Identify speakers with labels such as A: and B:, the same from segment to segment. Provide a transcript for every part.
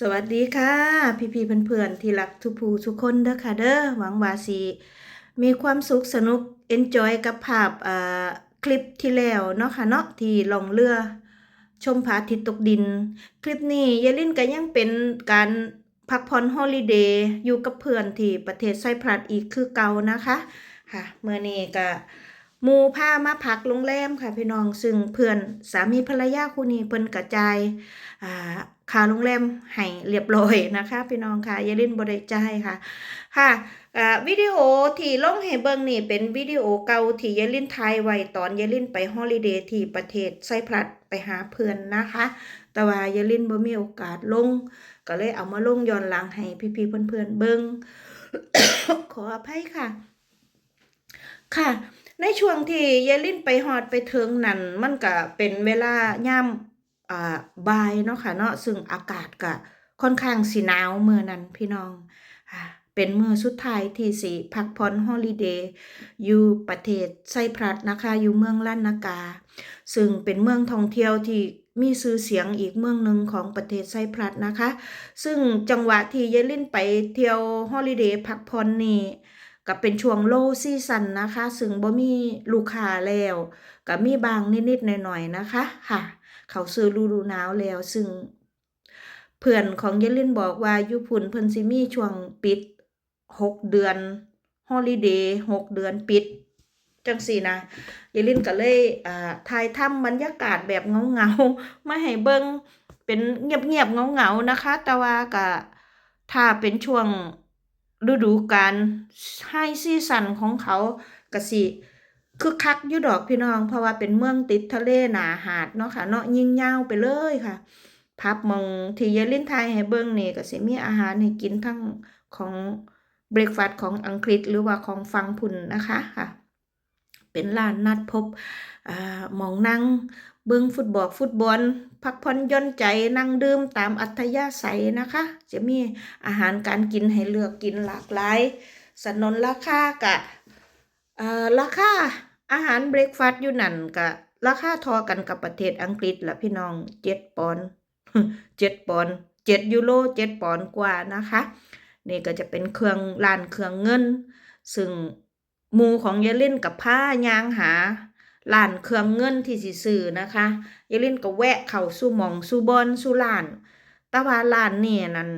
A: สวัสดีค่ะ พี่พี่ๆเพื่อนๆที่รักทุกผู้ทุกคนเด้อค่ะเด้อหวังว่าสิมีความสุขสนุก enjoy กับภาพอ่าคลิปที่แล้วเนาะค่ะเนาะที่ลองเรือชมพระอาทิตย์ตกดิน คลิปนี้ยายลินก็ยังเป็นการพักผ่อนฮอลิเดย์อยู่กับเพื่อนที่ประเทศไซปรัสอีกคือเก่านะคะค่ะเมื่อนี้ก็มู่พามาพักโรงแรมค่ะพี่น้องซึ่งเพื่อนสามีภรรยาคู่นี้เพิ่นกระจายอ่า ค่าโรงแรมให้เรียบร้อยนะคะ พี่น้องค่ะอย่าลืมบริจายค่ะ ค่ะวิดีโอที่ลงให้เบิ่งนี่เป็นวิดีโอเก่าที่ยายลินถ่ายไว้ตอนยายลินไปฮอลิเดย์ที่ประเทศไซปรัสไปหาเพื่อนนะคะ แต่ว่ายายลินบ่มีโอกาสลง ก็เลยเอามาลงย้อนหลังให้พี่ๆเพื่อนๆเบิ่งขออภัยค่ะ ค่ะ ในช่วงที่ยายลินไปฮอดไปถึงนั่นมันก็เป็นเวลายาม อ่าบ่ายเนาะค่ะเนาะซึ่งอากาศก็ค่อนข้างสิหนาวเมื้อนั้นพี่น้องอ่าเป็นมื้อสุดท้ายที่สิพักผ่อนฮอลิเดย์อยู่ประเทศไซปรัสนะคะอยู่เมืองลานนากา ซึ่งเป็นเมืองท่องเที่ยวที่มีชื่อเสียงอีกเมืองหนึ่งของประเทศไซปรัสนะคะ ซึ่งจังหวะที่ยายลินไปเที่ยวฮอลิเดย์พักผ่อนนี่ก็เป็นช่วงโลซีซันนะคะ ซึ่งบ่มีลูกค้าแล้วก็มีบางนิดๆหน่อยๆนะคะค่ะ เขาซื้อฤดูหนาวแล้ว ซึ่งเพื่อนของเยลินบอกว่ายู่พุ่นเพิ่นสิมีช่วงปิดหกเดือนฮอลิเดย์หกเดือนปิด จังสี่นะเยลินก็เลยอ่าถ่ายทำบรรยากาศแบบเงาๆมาให้เบิ่งเป็นเงียบๆเงาๆนะคะ แต่ว่าก็ถ้าเป็นช่วงฤดูกาลไฮซีซันของเขาก็สิ คึกคักอยู่ดอกพี่น้อง เพราะว่าเป็นเมืองติดทะเลหนาหาดเนาะค่ะเนาะยิ่งยาวไปเลยค่ะ พับมองที่ยายลินไทยให้เบิ่งนี่ก็สิมีอาหารให้กินทั้งของเบรกฟาสต์ของอังกฤษหรือว่าของฟังพุ่นนะคะค่ะ เป็นร้านนัดพบอมองนั่งเบิ่งฟุตบอลฟุตบอล พักผ่อนย่อนใจนั่งดื่มตามอัธยาศัยนะคะ จะมีอาหารการกินให้เลือกกินหลากหลายสนนราคากะราคา อาหารเบรกฟาสต์อยู่นั่นกะราคาทอกันกับประเทศอังกฤษละพี่น้องเจ็ดปอนด์เจ็ดปอนด์เจ็ดยูโรเจ็ดปอนด์กว่านะคะ นี่ก็จะเป็นเครื่องร้านเครื่องเงิน ซึ่งมูของยายเล่นกับผ้ายางหาร้านเครื่องเงินที่สิซื้อนะคะยายเล่นก็แวะเข้าสู่หม่องสู่บอนสู่ร้านต่ว่าร้านนี่นั่น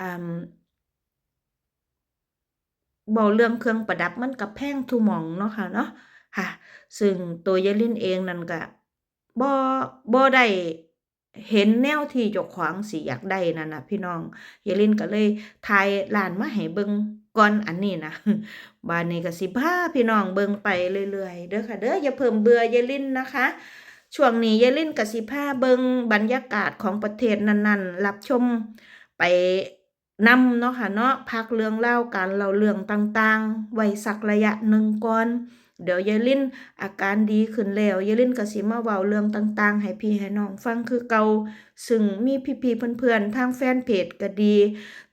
A: อ่าเว้าเรื่องเครื่องประดับมันก็แพงทุมองเนาะค่ะเนาะ ค่ะ ซึ่งตัวยายลินเองนั่นก็บ่บ่ได้เห็นแนวที่เจ้าของสิอยากได้นั่นนะพี่น้องยายลินก็เลยถ่ายร้านมาให้เบิ่งก่อนอันนี้นะบัดนี้ก็สิพาพี่น้องเบิ่งไปเรื่อยๆเด้อค่ะเด้ออย่าเพิ่มเบื่อยายลินนะคะช่วงนี้ยายลินก็สิพาเบิงบรรยากาศของประเทศนั้นๆ รับชมไปนำเนาะค่ะเนาะพักเรื่องเล่าการเล่าเรื่องต่างๆ ไว้สักระยะหนึ่งก่อน เดี๋ยวยายลินอาการดีขึ้นแล้วยายลินก็สิมาเว้าเรื่องต่าง ๆ ให้พี่ให้น้องฟังคือเก่าซึ่งมีพี่ๆเพื่อนๆทางแฟนเพจก็ดี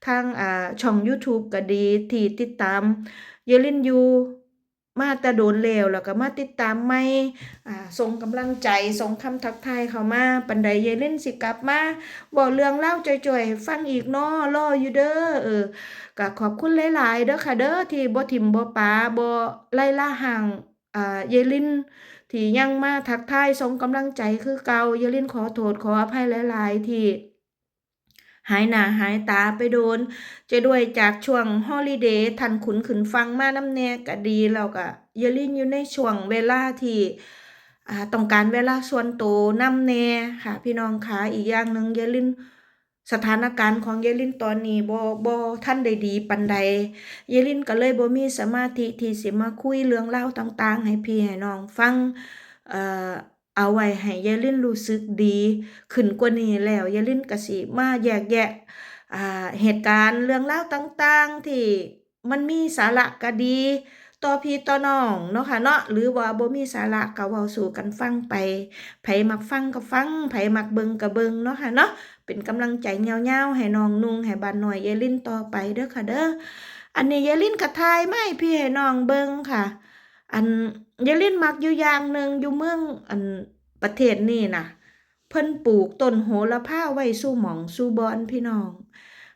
A: ทางอ่าช่อง YouTube ก็ดีที่ติดตามยายลินอยู่ มาแต่โดนแล้วแล้วก็มาติดตามใหม่ส่งกำลังใจส่งคำทักทายเขามาปันใดยายลินสิกลับมาบอกเรื่องเล่าจ่อยๆฟังอีกเนาะรออยู่เด้อเออก็ขอบคุณหลายๆเด้อค่ะเด้อที่บ่ทิมบ่ปาบ่ไล่ล่าห่างอ่ายายลินที่ยังมาทักทายส่งกำลังใจคือเก่ายายลินขอโทษขออภัยหลาย ๆ ที่ หายหน้าหายตาไปโดน จะด้วยจากช่วงฮอลิเดย์ทันขุนขืนฟังมาน้ำแน่ก็ดีแล้วก็ยายลินอยู่ในช่วงเวลาที่ต้องการเวลาส่วนตัวนำแน่ค่ะ พี่น้องคะอีกอย่างหนึ่งยายลินสถานการณ์ของยายลินตอนนี้บ่บ่ท่านได้ดีปานใดยายลินก็เลยบ่มีสมาธิที่สิมาคุยเรื่องราต่าง ๆ ให้พี่ให้น้องฟังเอ่อ เอาไว้ให้ยายลินรู้สึกดี ขึ้นกว่านี้แล้วยายลินก็สิมาแยกแยะอ่าเหตุการณ์เรื่องราต่างๆ ที่มันมีสาระก็ดีต่อพี่ต่อน้องเนาะค่ะเนาะหรือว่าบ่มีสาระก็เว้าสู่กันฟังไปไผมักฟังก็ฟังไผมักเบิ่งก็เบิ่งเนาะค่ะเนาะเป็นกำลังใจยาวๆให้น้องนุ่งให้บ้านหน้อยยายลินต่อไปเด้อค่ะเด้ออันนี้ยายลินก็ถ่ายไมาให้พี่ให้น้องเบิ่งค่ะ อันยายลินมักอยู่อย่างหนึ่งอยู่เมืองอันประเทศนี้นะเพิ่นปลูกต้นโหระพาไว้สู่หมองสู่บอนพี่น้อง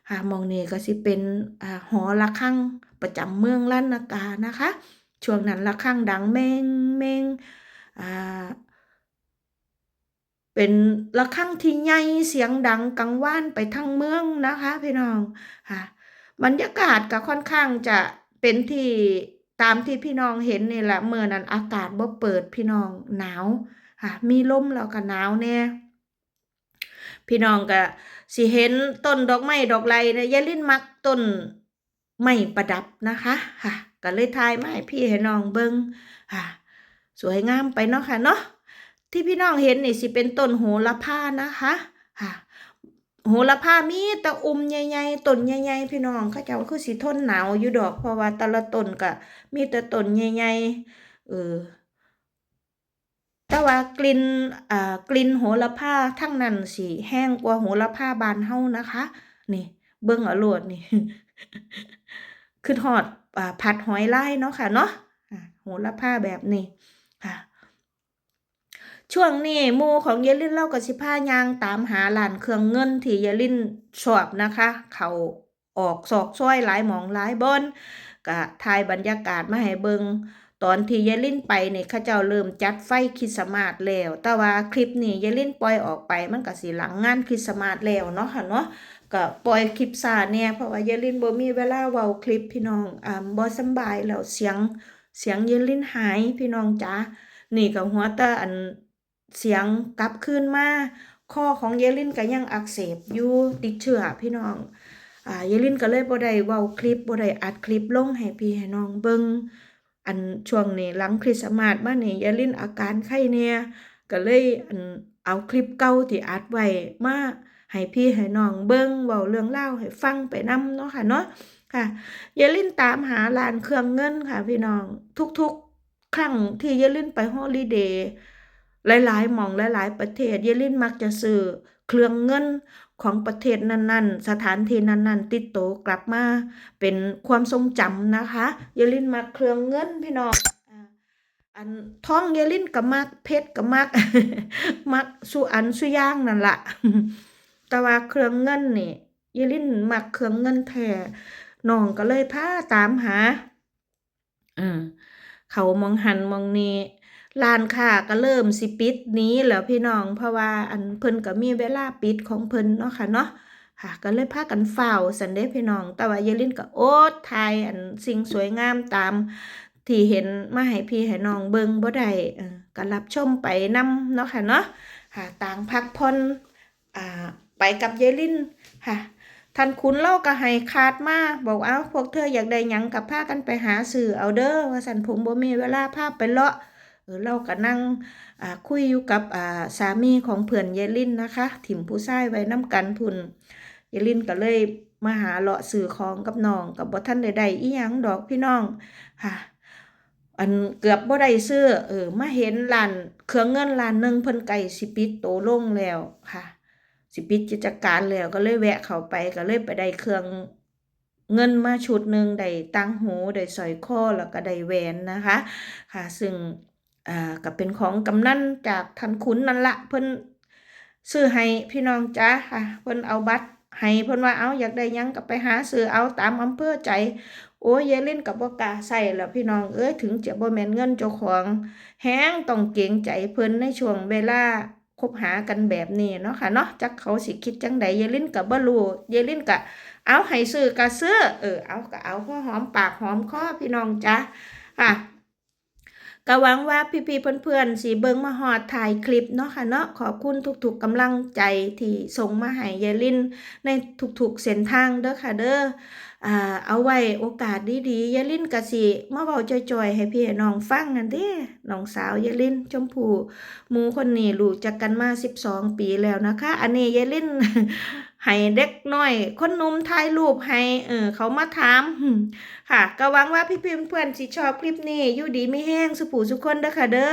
A: ค่ะมองนี้ก็สิเป็นอ่าหอระฆังประจำเมืองล้านนากานะคะ ช่วงนั้นระฆังดังแม่งแม่งอ่าเป็นระฆังที่ใหญ่เสียงดังกังวานไปทั้งเมืองนะคะ พี่น้องค่ะบรรยากาศก็ค่อนข้างจะเป็นที่ ตามที่พี่น้องเห็นนี่แหละเมื่อนั้นอากาศบ่เปิดพี่น้องหนาวค่ะมีลมแล้วก็หนาวแน่พี่น้องก็สิเห็นต้นดอกไม้ดอกไลนะยายลินมักต้นไม้ประดับนะคะค่ะก็เลยทายไม้พี่ให้น้องเบิ่งค่ะสวยงามไปเนาะค่ะเนาะที่พี่น้องเห็นนี่สิเป็นต้นโหระพานะคะค่ะ โหระพามีตะอุ่มใหญ่ๆต้นใหญ่ๆพี่น้องเขาเจ้าคือสิทนหนาวอยู่ดอกเพราะว่าแต่ละต้นก็มีแต่ต้นใหญ่ๆเออแต่ว่ากลิ่นอ่ากลิ่นโหระพาทั้งนั้นสิแห้งกว่าโหระพาบานเฮานะคะ นี่ เบิ่งเอาโลดนี่คือทอดอ่าผัดหอยลายเนาะค่ะเนาะโหระพาแบบนี้ ช่วงนี้มูของยายลินเล่ากับสิพายางตามหาร้านเครื่องเงินที่ยายลินชอบนะคะ เขาออกซอกซอยหลายหมองหลายบนก็ถ่ายบรรยากาศมาให้เบิงตอนที่ยายลินไปเนี่ยเขาเจ้าเริ่มจัดไฟคริสต์มาสแล้ว แต่ว่าคลิปนี้ยายลินปล่อยออกไปมันก็สิหลังงานคริสต์มาสแล้วเนาะค่ะเนาะก็ปล่อยคลิปซาเนี่ยเพราะว่ายายลินบ่มีเวลาเว้าคลิปพี่น้องอ่าบ่สบายแล้วเสียงเสียงยายลินหายพี่น้องจ๋านี่ก็หัวแต่อัน เสียงกลับคืนมาคอของเยลินก็ยังอักเสบอยู่ติดเชื้อพี่น้องอ่าเยลินก็เลยบ่ได้เว้าคลิปบ่ได้อัดคลิปลงให้พี่ให้น้องเบิ่งอันช่วงนี้หลังคริสต์มาสมานี่เยลินอาการไข้แน่ก็เลยอันเอาคลิปเก่าที่อัดไว้มาให้พี่ให้น้องเบิ่งเว้าเรื่องเล่าให้ฟังไปนํเนาะค่ะเนาะค่ะเยลินตามหาร้านเครื่องเงินค่ะพี่น้องทุกๆ ครั้งที่เยลินไปฮอลิเดย์ หลายๆมองหลายๆประเทศ เยลินมักจะซื้อเครื่องเงินของประเทศนั้นๆ สถานที่นั้นๆ ติดโตวกลับมาเป็นความทรงจำนะคะเยลินมักเครื่องเงินพี่น้องอันท้องเยลินก็มักเพชรก็มักมักสุอันสุย่างนั่นละแต่ว่าเครื่องเงินนี่เยลินมักเครื่องเงินแท้น้องก็เลยพาตามหาอืมเขามองหันมองนี้ ร้านค้าก็เริ่มสิปิดนี้แล้วพี่น้องเพราะว่าอันเพิ่นก็มีเวลาปิดของเพิ่นเนาะค่ะเนาะค่ะก็เลยพากันเฝ้าสันเด้พี่น้อง แต่ว่าเยลินก็โอ๊ตถ่ายอันสิ่งสวยงามตาม ที่เห็นมาให้พี่ให้น้องเบิ่งบ่ได้ก็รับชมไปนํเนาะค่ะเนาะค่ะต่างพักผ่อนอ่าไปกับเยลินค่ะท่านคุณเล่าก็ให้คาดมาบอกเอาพวกเธออยากได้ยังกับพากันไปหาสื่อเอาเด้อว่าสันผมบ่มีเวลาพาไปเลาะ เราก็นั่งคุยอยู่กับสามีของเพื่อนเยลินนะคะ ถิ่มผู้ชายไว้น้ำกันพุ่นเยลินก็เลยมาหาเลาะสื่อของกับน้องกับบ่ทันใดๆอีหยังดอกพี่น้องค่ะอันเกือบบ่ได้ซื้อเออมาเห็นร้านเครื่องเงินร้านหนึ่งเพิ่นไก่สิปิดโตลงแล้วค่ะ สิปิดกิจการแล้วก็เลยแวะเข้าไปก็เลยไปได้เครื่องเงินมาชุดหนึ่งได้ตังหูได้สอยคอแล้วก็ได้แหวนนะคะ ค่ะ ซึ่ง อ่าก็เป็นของกำนันจากท่านขุนนั่นละเพิ่นซื้อให้พี่น้องจ้าค่ะเพิ่นเอาบัตรให้เพิ่นว่าเอาอยากได้ยังก็ไปหาซื้อเอาตามอำเภอใจ โอ้ยยายเล่นกับบ่กล้าใส่แล้วพี่น้องเอ้ยถึงจะบ่แม่นเงินเจ้าของแฮงต้องเกรงใจเพิ่นในช่วงเวลาคบหากันแบบนี้เนาะค่ะเนาะจักเขาสิคิดจังใดยายลินก็บ่รู้ยายลินก็เอาให้ซื้อก็ซื้อเออเอาก็เอาพอหอมปากหอมคอพี่น้องจ้าค่ะ ก็หวังว่าพี่ๆเพื่อนๆสิเบิงมาฮอดถ่ายคลิปเนาะค่ะเนาะขอบคุณทุกๆกำลังใจที่ส่งมาให้ยายลินในทุกๆเส้นทางเด้อค่ะเด้ออ่าเอาไว้โอกาสดีๆยายลินกะสิมาเว้าจ่อยๆให้พี่น้องฟังนั่นเด้น้องสาวยายลินชมพูหมูคนนี้รู้จักกันมา 12 ปีแล้วนะคะ อันนี้ยายลิน ให้เด็กน้อย คนนุ่มถ่ายรูปให้เออเขามาถามค่ะ ก็หวังว่าพี่เพื่อนๆสิชอบคลิปนี้อยู่ดีไม่แห้งสุผูสุคนเด้อค่ะเด้อ